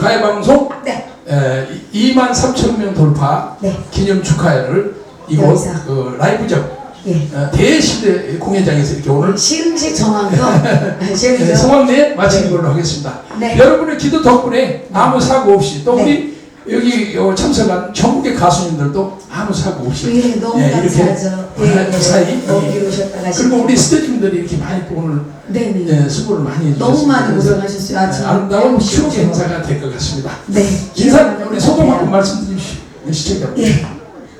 한국가요방송 네. 2만 3천 명 돌파 네. 기념 축하회를 이곳 여기서. 그 라이브적 예. 어, 대시대 공연장에서 이렇게 오늘 시흥식 정황도 네, 시흥식 성황리에 마치는 걸로 하겠습니다. 네. 여러분의 기도 덕분에 아무 사고 없이 또 네. 우리 여기 어, 참석한 전국의 가수님들도 아무 사고 없이 예, 너무 예, 감사하죠. 예, 이렇게 예. 사이 먼 예. 길 오셨다가 그리고 우리 스태프분들이 이렇게 많이 또 오늘 네 네. 예, 수고를 많이 해주셨습니다. 너무 많이 고생하셨어요. 예, 아침에 아름다운. 추억 행사가 될 것 같습니다. 네. 인사 기억나는 우리 것 소감 같아요. 한번 말씀드리시죠. 시청자. 예.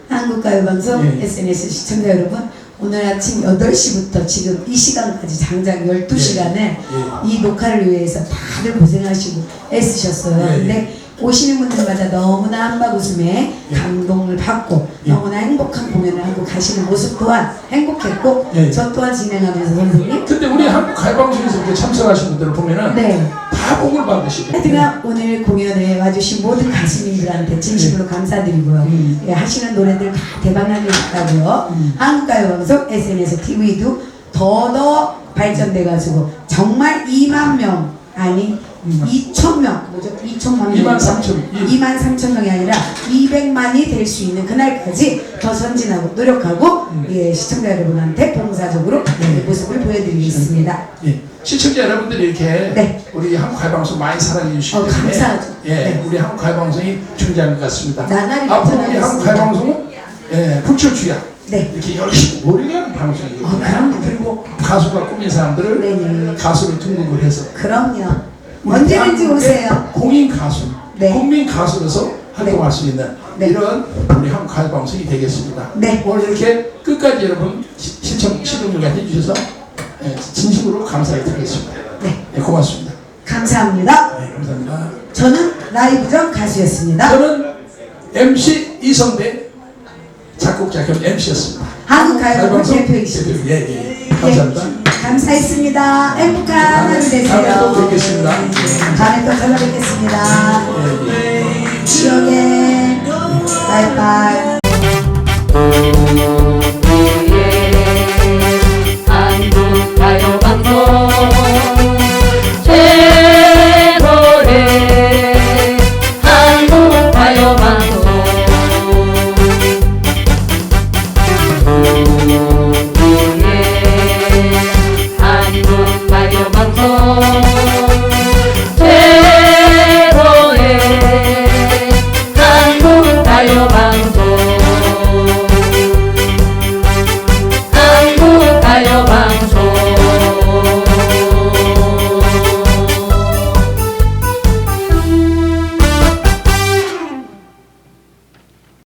한국가요방송 예. SNS 시청자 여러분 오늘 아침 8시부터 지금 이 시간까지 장장 12시간을 예. 이 녹화를 위해서 다들 고생하시고 애쓰셨어요. 예, 예. 근데 오시는 분들마다 너무나 한박 웃음에 예. 감동을 받고 예. 너무나 행복한 공연을 하고 가시는 모습 또한 행복했고 예. 저 또한 진행하면서 선생님 근데 우리 한국 가요방송에서 이렇게 참석하신 분들을 보면은 네. 다 복을 받으시고 하여튼간 오늘 공연에 와주신 모든 가수님들한테 진심으로 감사드리고요. 음. 예, 하시는 노래들 다 대박나게 있다고요. 음. 한국가요방송 SNS TV도 더더 발전돼가지고 정말 2만 명 아니 음. 2천 명 뭐죠? 2천만 명 2만 3천. 예. 2만 3천 명이 아니라 200만이 될 수 있는 그날까지 더 선진하고 노력하고 음. 예, 시청자 여러분한테 봉사적으로 예, 모습을 보여드리겠습니다. 예. 시청자 여러분들이 이렇게 네. 우리 한국 가요방송 많이 사랑해 주시기 어, 때문에 감사하죠. 예, 네. 우리 한국 가요방송이 중요한 것 같습니다. 나날이 앞으로 우리 발전하겠습니다. 한국 가요방송은 예, 불철주야 네. 이렇게 열심히 노력하는 방송이거든요. 어. 그리고 가수가 꾸민 사람들을 네네. 가수로 등록을 해서 그럼요. 언제든지 오세요. 공인 가수, 네. 국민 가수로서 활동할 수 있는 네. 이런 우리 한국 가요 방송이 되겠습니다. 네. 오늘 이렇게 끝까지 여러분 시, 시청 시청률 해주셔서 예, 진심으로 감사히 드리겠습니다. 네. 예, 고맙습니다. 감사합니다. 네, 감사합니다. 저는 라이브전 가수였습니다. 저는 MC 이성대 작곡자 겸 MC였습니다. 한국 가요 방송 대표이십니다. 예, 예. 감사합니다. 예, 감사했습니다. 행복한 하루 되세요. 다음에 또 뵙겠습니다. 다음에 또 찾아뵙겠습니다. 지역에 바이바이.